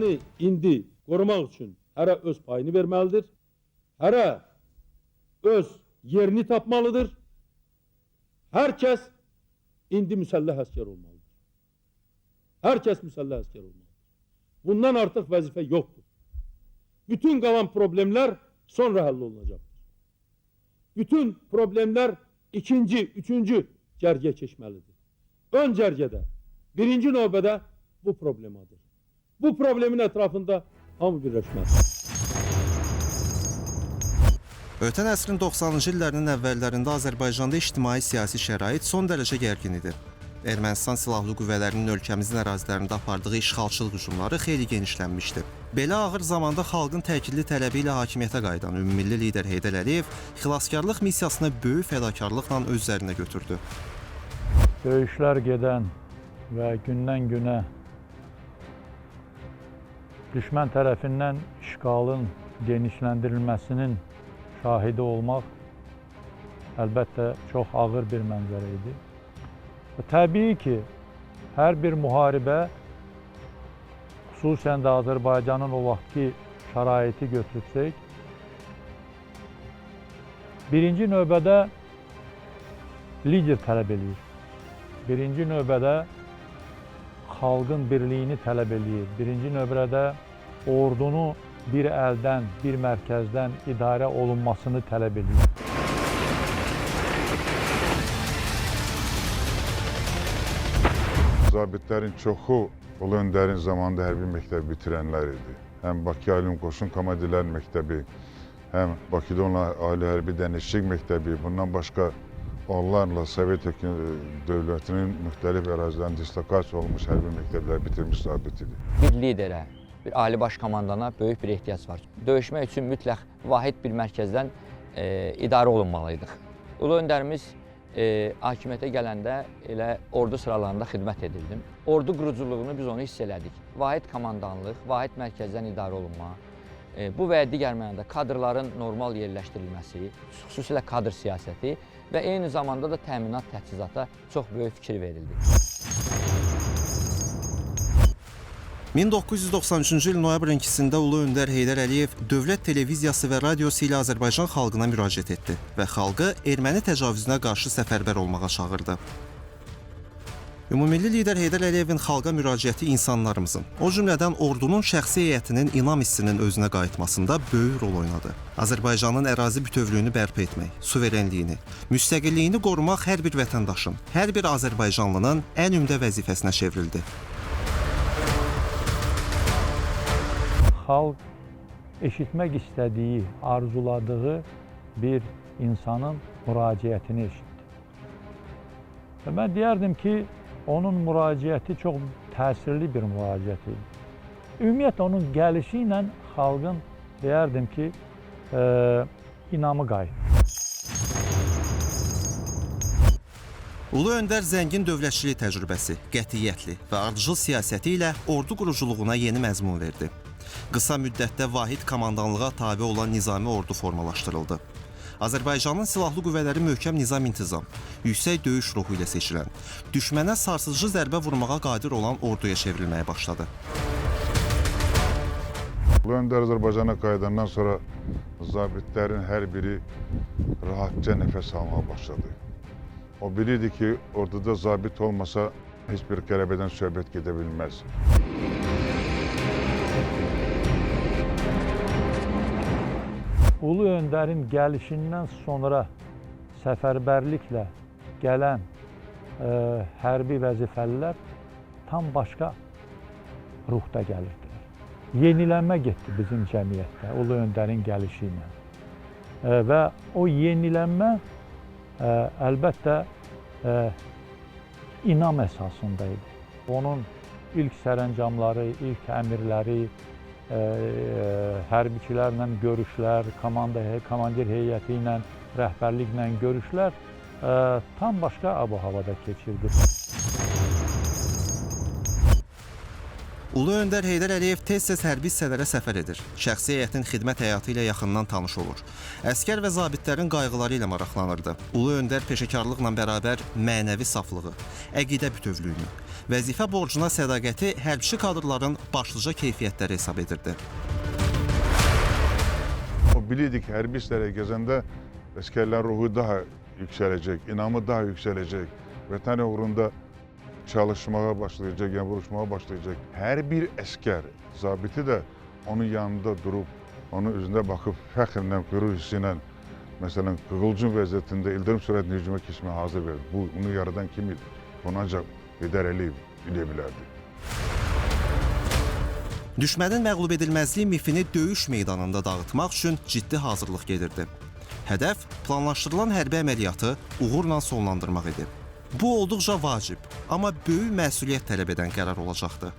vətəni indi qorumaq üçün hərə öz payını verməlidir. Hərə öz yerini tapmalıdır. Hər kəs indi müsəlləh əskər olmalıdır. Hər kəs müsəlləh əskər olmalıdır. Bundan artıq vəzifə yoxdur. Bütün qalan problemlər sonra həll olunacaqdır. Bütün problemlər ikinci, üçüncü cərgəyə keçməlidir. Ön cərgədə, birinci növbədə bu problemadır. Bu problemin ətrafında hamı birləşməlidir. Ötən əsrin 90-cı illərinin əvvəllərində Azərbaycanda ictimai-siyasi şərait son dərəcə gərgin idi. Ermənistan silahlı qüvvələrinin ölkəmizin ərazilərində apardığı işğalçılıq hücumları xeyli genişlənmişdi. Belə ağır zamanda xalqın təkidli tələbi ilə hakimiyyətə qayıdan ümummilli lider Heydər Əliyev xilaskarlıq missiyasını böyük fədakarlıqla öz üzərinə götürdü. döyüşlər gedən və gündən-günə düşmən tərəfindən işğalın genişləndirilməsinin şahidi olmaq əlbəttə çox ağır bir mənzərə idi. Və təbii ki, hər bir müharibə xüsusən də Azərbaycanın o vaxtki şəraiti götürsək, birinci növbədə lider tələb eləyir. Birinci növbədə xalqın birliyini tələb eləyir. Birinci növbədə ordunu bir əldən, bir mərkəzdən idarə olunmasını tələb eləyir. Zabitlərin çoxu Ulu Öndərin zamanında hərbi məktəbi bitirənlər idi. Həm Bakı Ali Qoşun Komandirlər Məktəbi, həm Bakıda olan Ali Hərbi Dənizçilik Məktəbi, bundan başqa onlarla Sovet hökum- dövlətinin müxtəlif ərazilərində dislokasiya olmuş hərbi məktəblər bitirmiş zabit bir liderə, bir ali baş komandana böyük bir ehtiyac var. Döyüşmək üçün mütləq vahid bir mərkəzdən e, idarə olunmalıydıq. Ulu öndərimiz e, hakimiyyətə gələndə elə ordu sıralarında xidmət edirdim. Ordu quruculuğunu biz onu hiss elədik. Vahid komandanlıq, vahid mərkəzdən idarə olunma, e, bu və digər mənada kadrların normal yerləşdirilməsi, xüsusilə kadr siyasəti və eyni zamanda da təminat təchizata çox böyük fikir verildi. 1993-cü il noyabrın 2-sində Ulu Öndər Heydər Əliyev dövlət televiziyası və radiosu ilə Azərbaycan xalqına müraciət etdi və xalqı erməni təcavüzünə qarşı səfərbər olmağa çağırdı. Ümummilli lider Heydər Əliyevin xalqa müraciəti insanlarımızın, o cümlədən ordunun şəxsi heyətinin inam hissinin özünə qayıtmasında böyük rol oynadı. Azərbaycanın ərazi bütövlüyünü bərpa etmək, suverenliyini, müstəqilliyini qorumaq hər bir vətəndaşın, hər bir Azərbaycanlının ən ümdə vəzifəsinə çevrildi. Xalq eşitmək istədiyi, arzuladığı bir insanın müraciətini eşitdi. Və mən deyərdim ki, onun müraciəti çox təsirli bir müraciət idi. Ümumiyyətlə onun gəlişi ilə xalqın deyərdim ki, e, inamı qayıtdı. Ulu Öndər zəngin dövlətçilik təcrübəsi, qətiyyətli və ardıcıl siyasəti ilə ordu quruculuğuna yeni məzmun verdi. Qısa müddətdə vahid komandanlığa tabe olan nizami ordu formalaşdırıldı. Azərbaycanın silahlı qüvvələri möhkəm nizam-intizam, yüksək döyüş ruhu ilə seçilən, düşmənə sarsıcı zərbə vurmağa qadir olan orduya çevrilməyə başladı. Ulu Öndər Azərbaycana qayıdandan sonra zabitlərin hər biri rahatca nəfəs almağa başladı. O bilirdi ki, orduda zabit olmasa heç bir qələbədən söhbət gedə bilməz. Ulu Öndərin gəlişindən sonra səfərbərliklə gələn e, hərbi vəzifəlilər tam başqa ruhda gəlirdilər. Yenilənmə getdi bizim cəmiyyətdə Ulu Öndərin gəlişi ilə. E, və o yenilənmə e, əlbəttə e, inam əsasında. Onun ilk sərəncamları, ilk əmirləri, hərbiçilərlə görüşlər, komandir heyəti ilə, rəhbərliklə görüşlər e, tam başqa abu havada keçirdi. Ulu öndər Heydər Əliyev tez-tez hərbi hissələrə səfər edir. Şəxsi heyətin xidmət həyatı ilə yaxından tanış olur. Əskər və zabitlərin qayğıları ilə maraqlanırdı. Ulu öndər peşəkarlıqla bərabər mənəvi saflığı, əqidə bütövlüyünü, vəzifə borcuna sədaqəti hərbçi kadrların başlıca keyfiyyətləri hesab edirdi. O bilirdik hərbi hisslərə gəzəndə əsgərlərin ruhu daha yüksələcək, inamı daha yüksələcək. Vətən uğrunda çalışmağa başlayacaq, yəni vuruşmağa başlayacaq. Hər bir əskər, zabiti də onun yanında durub, onun üzünə baxıb fəxrlə, qürur hissi ilə məsələn qığılcım vəziyyətində ildırım sürətli hücuma keçməyə hazır verdi. Bu bunu yaradan kim idi? Bunu ancaq Heydər Əliyev edə bilərdi. Düşmənin məğlub edilməzliyi mifini döyüş meydanında dağıtmaq üçün ciddi hazırlıq gedirdi. Hədəf planlaşdırılan hərbi əməliyyatı uğurla sonlandırmaq idi. Bu olduqca vacib, amma böyük məsuliyyət tələb edən qərar olacaqdı.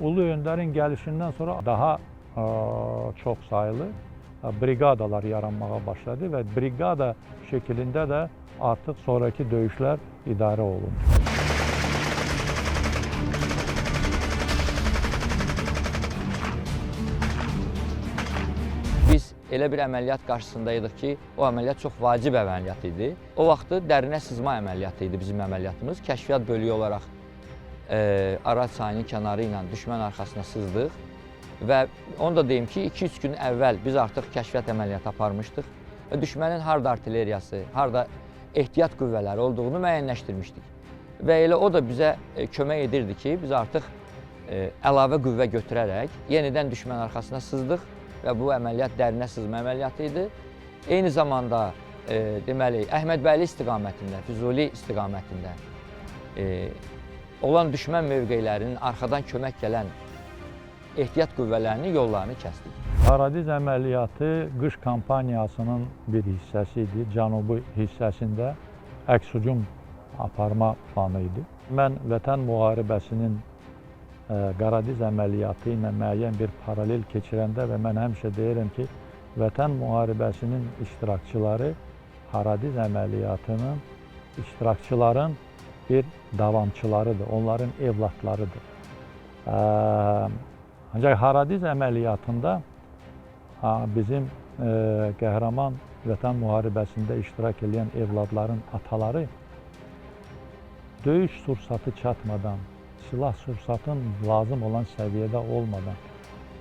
Ulu Önder'in gelişinden sonra daha e, çok sayılı brigadalar yaranmaya başladı ve brigada şeklinde de artık sonraki dövüşler idare olundu. Biz elə bir əməliyyat qarşısındaydıq ki, o əməliyyat çox vacib əməliyyat idi. O vaxtı dərinə sızma əməliyyatı idi bizim əməliyyatımız. Kəşfiyyat bölüyü olaraq e, Arad çayının kənarı ilə düşmən arxasına sızdıq və onu da deyim ki, 2-3 gün əvvəl biz artıq kəşfiyyat əməliyyatı aparmışdıq və düşmənin harda artilleriyası, harda ehtiyat qüvvələri olduğunu müəyyənləşdirmişdik. Və elə o da bizə e, kömək edirdi ki, biz artıq e, əlavə qüvvə götürərək yenidən düşmən arxasına sızdıq və bu əməliyyat dərinə sızma əməliyyatı idi. Eyni zamanda e, deməli Əhmədbəyli istiqamətində, Füzuli istiqamətində e, olan düşmən mövqelərinin arxadan kömək gələn ehtiyat qüvvələrinin yollarını kəsdik. Paradiz əməliyyatı qış kampaniyasının bir hissəsi idi. Cənubi hissəsində əks-hücum aparma planı idi. Mən Vətən müharibəsinin ə, Qaradiz əməliyyatı ilə müəyyən bir paralel keçirəndə və mən həmişə deyirəm ki, Vətən müharibəsinin iştirakçıları Haradiz əməliyyatının iştirakçıların bir davamçılarıdır, onların evlatlarıdır. Ə, ancaq Haradiz əməliyyatında bizim ə, qəhrəman Vətən müharibəsində iştirak edən evladların ataları döyüş sursatı çatmadan, silah sursatın lazım olan səviyyədə olmadan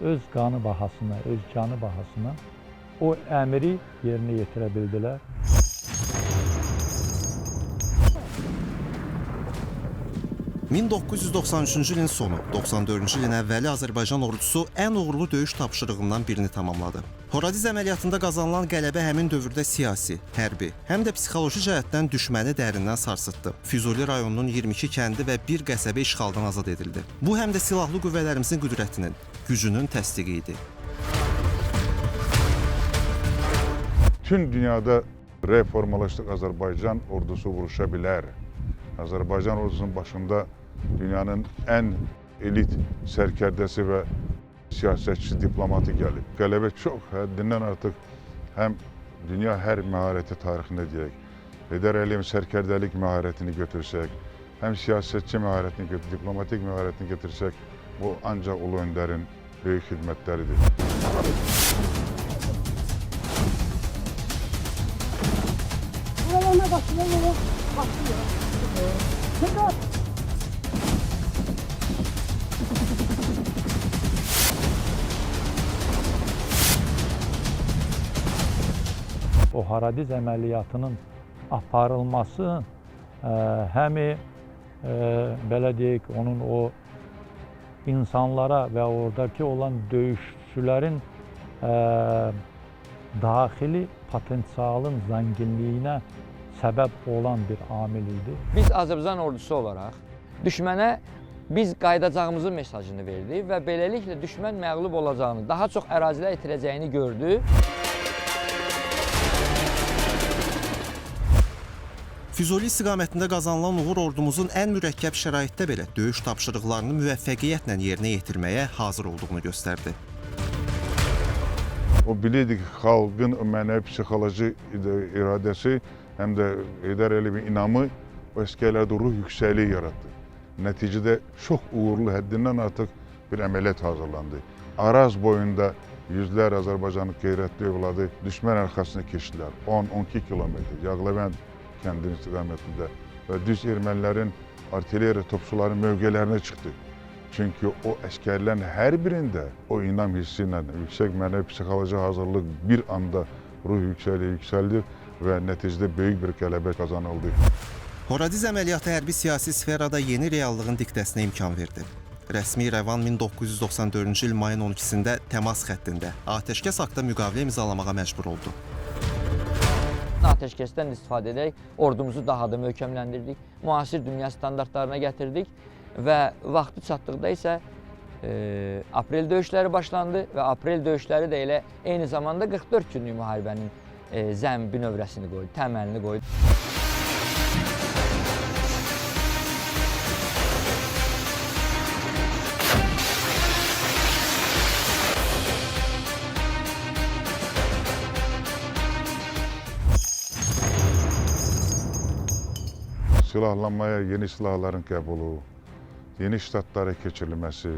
öz qanı bahasına, öz canı bahasına o əmri yerinə yetirə bildilər. – 1993-cü ilin sonu, 94-cü ilin əvvəli Azərbaycan ordusu ən uğurlu döyüş tapşırığından birini tamamladı. Horadiz əməliyyatında qazanılan qələbə həmin dövrdə siyasi, hərbi, həm də psixoloji cəhətdən düşməni dərindən sarsıtdı. Füzuli rayonunun 22 kəndi və bir qəsəbə işğaldan azad edildi. Bu həm də silahlı qüvvələrimizin qüdrətinin, gücünün təsdiqi idi. Bütün dünyada reformalaşdıq Azərbaycan ordusu vuruşa bilər. Azərbaycan ordusunun başında dünyanın ən elit sərkərdəsi və siyasətçisi, diplomatı gəlib. Qələbə çox həddindən artıq həm dünya hər məharəti tarixində deyək, Heydər Əliyevin sərkərdəlik məharətini götürsək, həm siyasətçi məharətini, götür- diplomatik məharətini götürsək, bu ancaq Ulu Öndərin böyük xidmətləridir. Hayvana bakıyor, yere patlıyor. Tekrar. O Haradiz əməliyyatının aparılması ə, həmi ə, belə deyək, onun o insanlara və oradakı olan döyüşçülərin ə, daxili potensialın zənginliyinə səbəb olan bir amil idi. Biz Azərbaycan ordusu olaraq düşmənə biz qayıdacağımızın mesajını verdi və beləliklə düşmən məğlub olacağını, daha çox ərazilər itirəcəyini gördü. Füzuli istiqamətində qazanılan uğur ordumuzun ən mürəkkəb şəraitdə belə döyüş tapşırıqlarını müvəffəqiyyətlə yerinə yetirməyə hazır olduğunu göstərdi. O bilirdi ki, xalqın mənəvi psixoloji iradəsi, həm də Heydər Əliyevin inamı əsgərlərdə ruh yüksəkliyi yaratdı. Nəticədə çox uğurlu, həddindən artıq bir əməliyyat hazırlandı. Araz boyunda yüzlər Azərbaycanın qeyrətli övladı düşmən arxasına keçdilər. 10-12 kilometr Yağlıbənd kəndinin istiqamətində və düz ermənilərin artilleriya topçuların mövqelərinə çıxdı. Çünki o əskərlərin hər birində o inam hissi ilə yüksək mənəvi psixoloji hazırlıq bir anda ruh yüksəkliyi yüksəldir və nəticədə böyük bir qələbə qazanıldı. Horadiz əməliyyatı hərbi siyasi sferada yeni reallığın diktəsinə imkan verdi. Rəsmi İrəvan 1994-cü il mayın 12-sində təmas xəttində atəşkəs haqqında müqavilə imzalamağa məcbur oldu. Ateşkəsdən istifadə edərək ordumuzu daha da möhkəmləndirdik, müasir dünya standartlarına gətirdik və vaxtı çatdıqda isə e, aprel döyüşləri başlandı və aprel döyüşləri də elə eyni zamanda 44 günlük müharibənin e, zəmin bünövrəsini qoydu, təməlini qoydu. Silahlanmaya yeni silahların qəbulu, yeni ştatlara keçirilməsi,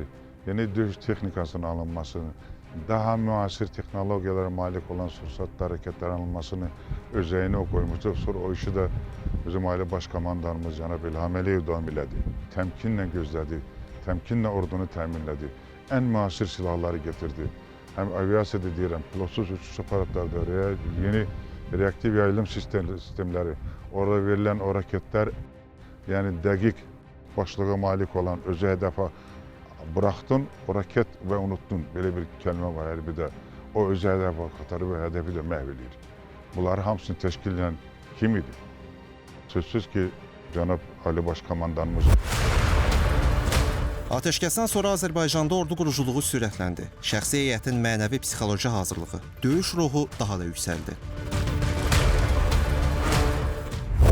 yeni döyüş texnikasının alınması, daha müasir texnologiyalara malik olan sursat hərəkətlərin alınmasını özəyinə qoymuşdu. Sonra o işi də bizim ailə baş komandanımız cənab İlham Əliyev davam elədi. Təmkinlə gözlədi, təmkinlə ordunu təminlədi. Ən müasir silahları getirdi. Həm aviasiyada deyirəm, pilotsuz uçuş aparatlarda, rea- yeni reaktiv yayılım sistem, sistemləri, orada verilən o raketlər, yəni dəqiq başlığa malik olan özü hədəfə buraxdın, o raket və unuttun. Belə bir kəlmə var hərbidə. O özü hədəfə qatarı və hədəfi də məhv eləyir. Bunları hamısını təşkil edən kim idi? Sözsüz ki, cənab Ali Baş Komandanımız. Atəşkəsdən sonra Azərbaycanda ordu quruculuğu sürətləndi. Şəxsi heyətin mənəvi psixoloji hazırlığı, döyüş ruhu daha da yüksəldi.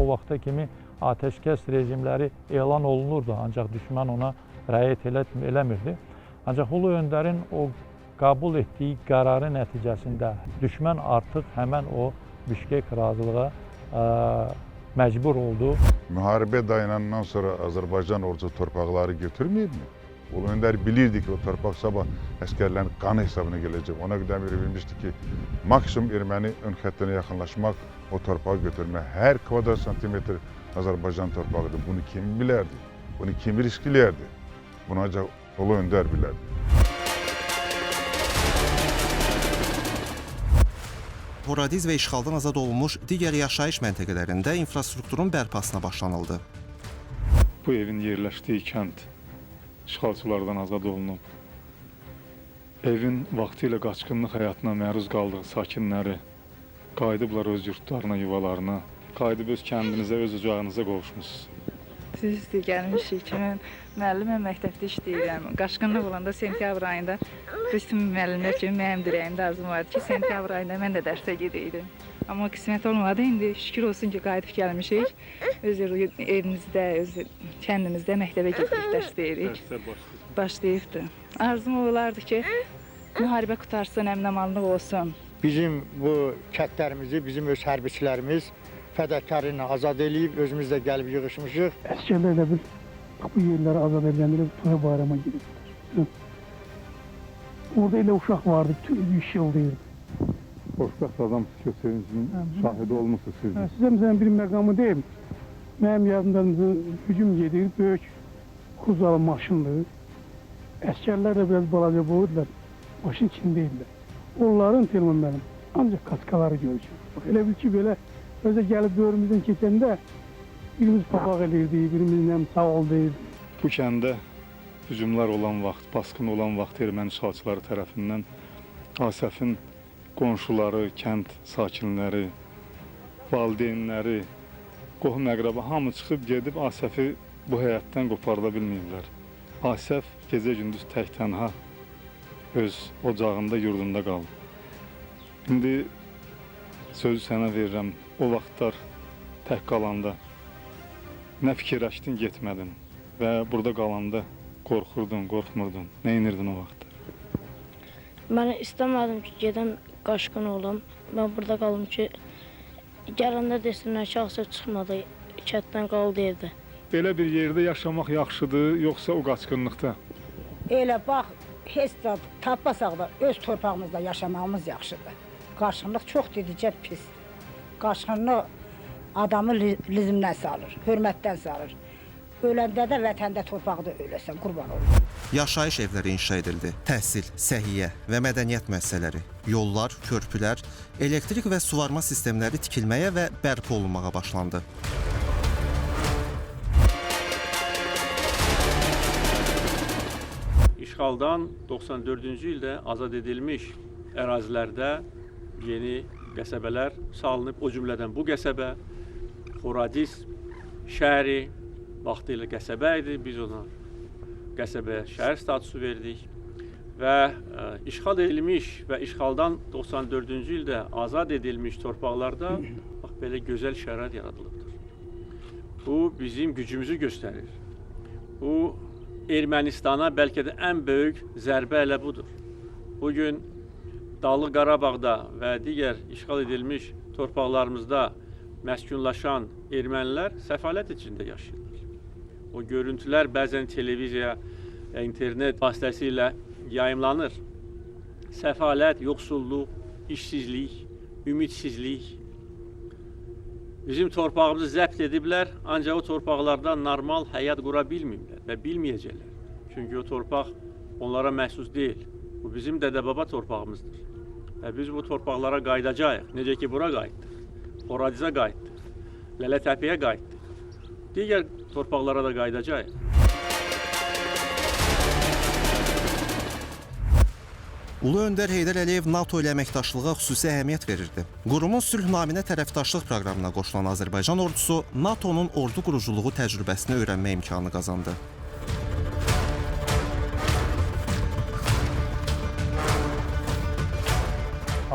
O vaxta kimi atəşkəs rejimləri elan olunurdu, ancaq düşmən ona rəayət elə, eləmirdi. Ancaq Ulu Öndərin o qəbul etdiyi qərarı nəticəsində düşmən artıq həmən o Bişkek razılığa ə, məcbur oldu. Müharibə dayanandan sonra Azərbaycan ordusu torpaqları götürməyibmi? Ulu Öndər bilirdi ki, o torpaq sabah əskərlərin qanı hesabına gələcək. Ona qədər bilmişdi ki, maksimum erməni ön xəttinə yaxınlaşmaq, o torpağı götürmək. Hər kvadrat santimetr Azərbaycan torpağıdır. Bunu kim bilərdi? Bunu kim risklərdi? Bunu ancaq Ulu Öndər bilərdi. Horadiz və işğaldan azad olunmuş digər yaşayış məntəqələrində infrastrukturun bərpasına başlanıldı. Bu evin yerləşdiyi kənd işğalçılardan azad olunub. Evin vaxtilə qaçqınlıq həyatına məruz qaldığı sakinləri qayıdıblar öz yurtlarına, yuvalarına. Qayıdıb öz kəndinizə, öz ocağınıza qovuşmusunuz. Düzdür, gəlmişik ki, mən müəlliməm, məktəbdə işləyirəm. Qaçqınlıq olanda sentyabr ayında bütün müəllimlər kimi mənim dirəyimdə arzum vardı ki, sentyabr ayında mən də dərsə gedəydim. Amma qismət olmadı. İndi şükür olsun ki, qayıdıb gəlmişik. Öz evimizdə, öz kəndimizdə məktəbə gedirik, dərs deyirik. Başlayıbdı. Arzum olardı ki, müharibə qutarsın, əminamanlıq olsun. Bizim bu kəndlərimizi bizim öz hərbiçilərimiz fədakar ilə azad eləyib, özümüz də gəlib yığışmışıq. Əskerlər də bir bu yerləri azad edənlər toya bayrama gidiblər. Hı. Orada elə uşaq vardı, bütün bir iş yıldayırdı. Xoşbəxt adam götürüncünün şahidi olmusunuz siz. Ha, Sizə məsələn bir məqamı deyim. Mənim yadımda hücum gedir, böyük kuzalı maşındır. Əsgərlər də biraz balaca boydular, maşın içindeydiler. Onların filmi mənim, ancaq kaskaları görəcəm. Bax, Elə bil ki, belə özə gəlib dövrümüzdən keçəndə birimiz papaq eləyirdi, birimiz nəm sağ ol deyirdi. Bu kəndə hücumlar olan vaxt, basqın olan vaxt erməni işğalçıları tərəfindən Asəfin qonşuları, kənd sakinləri, valideynləri, qohum əqrəba hamı çıxıb gedib Asəfi bu həyatdan qoparda bilməyiblər. Asəf gecə-gündüz tək-tənha öz ocağında, yurdunda qalıb. İndi sözü sənə verirəm. O vaxtlar tək qalanda nə fikirləşdin, getmədin və burada qalanda qorxurdun, qorxmurdun. Nə edirdin o vaxt? Mən istəmədim ki, gedən qaçqın olum. Mən burada qalım ki, gələndə desinlər ki, Asaf çıxmadı, Kənddən qaldı evdə. Belə bir yerdə yaşamaq yaxşıdır, yoxsa o qaçqınlıqda? Elə bax, heç zad tapmasaq da öz torpağımızda yaşamağımız yaxşıdır. Qaçqınlıq çox dedicə pisdir. Qaçqınlıq adamı li- lizmdən salır, hörmətdən salır. Öləndə də vətəndə torpaqda öləsən, qurban olum. Yaşayış evləri inşa edildi. Təhsil, səhiyyə və mədəniyyət müəssisələri, yollar, körpülər, elektrik və suvarma sistemləri tikilməyə və bərpa olunmağa başlandı. İşğaldan 94-cü ildə azad edilmiş ərazilərdə yeni qəsəbələr salınıb. O cümlədən bu qəsəbə Xoradiz şəhəri vaxtilə qəsəbə idi. Biz ona qəsəbə şəhər statusu verdik və ə, işğal edilmiş və işğaldan 94-cü ildə azad edilmiş torpaqlarda bax belə gözəl şərait yaradılıbdır. Bu bizim gücümüzü göstərir. Bu Ermənistana bəlkə də ən böyük zərbə elə budur. Bu gün Dağlıq Qarabağda və digər işğal edilmiş torpaqlarımızda məskunlaşan ermənilər səfalət içində yaşayırlar. O görüntülər bəzən televiziya, internet vasitəsilə yayımlanır. Səfalət, yoxsulluq, işsizlik, ümidsizlik, Bizim torpağımızı zəbt ediblər, ancaq o torpaqlarda normal həyat qura bilmirlər və bilməyəcəklər. Çünki o torpaq onlara məxsus deyil. Bu bizim dədə-baba torpağımızdır. Və biz bu torpaqlara qayıdacağıq. Necə ki bura qayıtdıq. Xoradizə qayıtdıq. Lələtəpəyə qayıtdıq. Digər torpaqlara da qayıdacağıq. Ulu öndər Heydər Əliyev NATO ilə əməkdaşlığa xüsusi əhəmiyyət verirdi. Qurumun sülh naminə tərəfdaşlıq proqramına qoşulan Azərbaycan ordusu NATO-nun ordu quruculuğu təcrübəsini öyrənmə imkanı qazandı.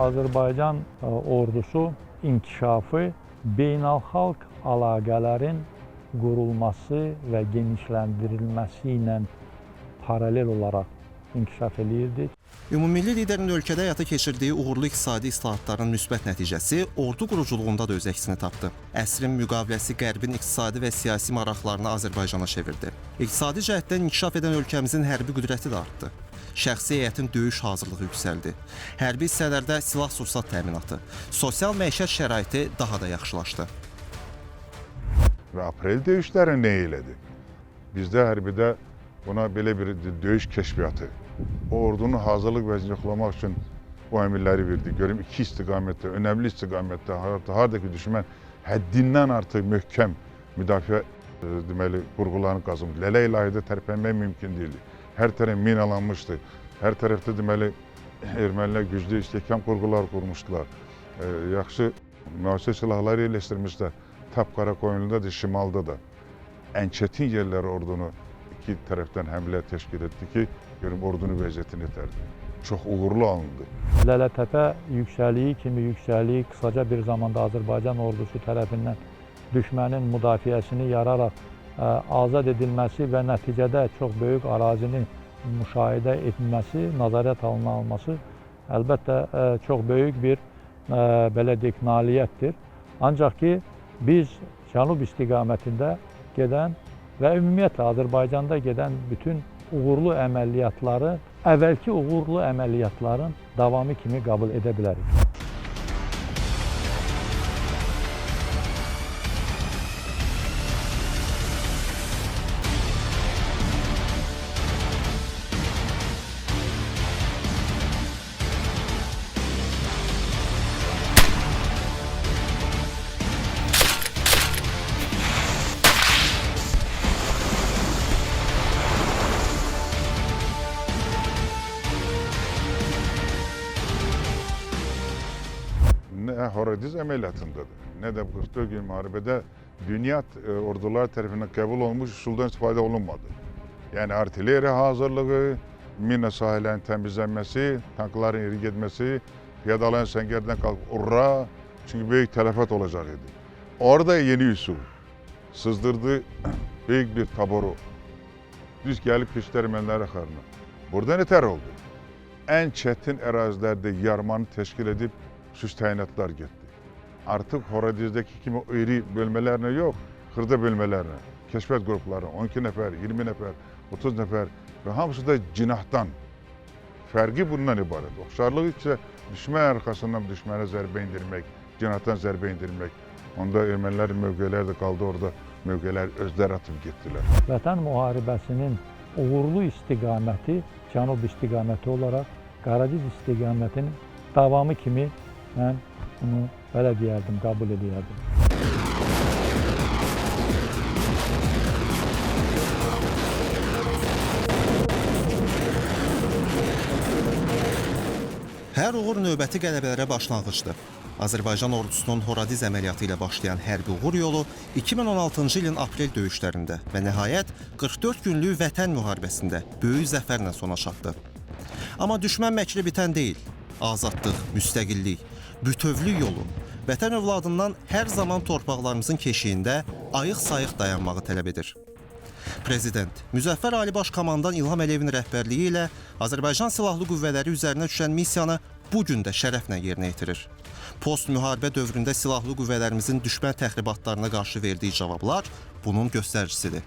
Azərbaycan ə, ordusu inkişafı beynəlxalq əlaqələrin qurulması və genişləndirilməsi ilə paralel olaraq inkişaf eləyirdi. Ümummilli liderin ölkədə həyata keçirdiyi uğurlu iqtisadi islahatların müsbət nəticəsi ordu quruculuğunda da öz əksini tapdı. Əsrin müqaviləsi Qərbin iqtisadi və siyasi maraqlarını Azərbaycana çevirdi. İqtisadi cəhətdən inkişaf edən ölkəmizin hərbi qüdrəti də artdı. Şəxsi heyətin döyüş hazırlığı yüksəldi. Hərbi hissələrdə silah-sursat təminatı, sosial məişət şəraiti daha da yaxşılaşdı. Və aprel döyüşləri nə elədi? Bizdə hərbidə buna belə bir döyüş kəşfiyyatı, o ordunun hazırlıq vəziyyətini yoxlamaq üçün bu əmrləri verdi. Görüm iki istiqamətdə, önəmli istiqamətdə, harda, harda ki düşmən həddindən artıq möhkəm müdafiə e, deməli qurğularını qazındı. Lələ ilahidə tərpənmək mümkün deyildi. Hər tərəf minalanmışdı. Hər tərəfdə deməli ermənilər güclü istehkam qurğular qurmuşdular. E, yaxşı müasir silahlar yerləşdirmişlər. Tap Qarakoyunluda da, şimalda da. Ən çətin yerlər ordunu iki tərəfdən həmlə təşkil etdi ki, görüm ordunun vəziyyətini etərdi. Çox uğurlu alındı. Lələtəpə yüksəliyi kimi yüksəliyi qısaca bir zamanda Azərbaycan ordusu tərəfindən düşmənin müdafiəsini yararaq ə, azad edilməsi və nəticədə çox böyük ərazini müşahidə edilməsi, nəzarət alınması əlbəttə ə, çox böyük bir ə, belə deyək nailiyyətdir. Ancaq ki biz cənub istiqamətində gedən və ümumiyyətlə Azərbaycanda gedən bütün uğurlu əməliyyatları əvvəlki uğurlu əməliyyatların davamı kimi qəbul edə bilərik. Horadiz əməliyyatındadır, nə də 44 gün müharibədə dünya e, ordular tərəfindən qəbul olunmuş üsuldan istifadə olunmadı. Yəni artilleriya hazırlığı, mina sahələrin təmizlənməsi, tankların yeri getməsi, piyadaların səngərdən qalxıb urra, çünki böyük tələfat olacaq idi. Orada yeni üsul sızdırdı böyük bir taboru. Düz gəlib keçdi ermənilər axarına. Burada nətər oldu? Ən çətin ərazilərdə yarmanı təşkil edib süs təyinatlar getdi. Artıq Horadizdəki kimi iri bölmələrlə yox, xırda bölmələrinə, kəşfiyyat qrupları 12 nəfər, 20 nəfər, 30 nəfər və hamısı da cinahdan. Fərqi bundan ibarət. Oxşarlığı isə düşmən arxasından düşmənə zərbə indirmək, cinahdan zərbə indirmək. Onda ermənilər mövqeləri də qaldı orada, mövqeləri özləri atıb getdilər. Vətən müharibəsinin uğurlu istiqaməti cənub istiqaməti olaraq Qaradiz istiqamətinin davamı kimi mən bunu belə deyərdim, qəbul edərdim. Hər uğur növbəti qələbələrə başlanğıcdır. Azərbaycan ordusunun Horadiz əməliyyatı ilə başlayan hərbi uğur yolu 2016-cı ilin aprel döyüşlərində və nəhayət 44 günlük vətən müharibəsində böyük zəfərlə sona çatdı. Amma düşmən məkri bitən deyil. Azadlıq, müstəqillik, bütövlük yolu vətən övladından hər zaman torpaqlarımızın keşiyində ayıq-sayıq dayanmağı tələb edir. Prezident Müzəffər Ali Baş Komandan İlham Əliyevin rəhbərliyi ilə Azərbaycan Silahlı Qüvvələri üzərinə düşən missiyanı bu gün də şərəflə yerinə yetirir. Post müharibə dövründə silahlı qüvvələrimizin düşmən təxribatlarına qarşı verdiyi cavablar bunun göstəricisidir.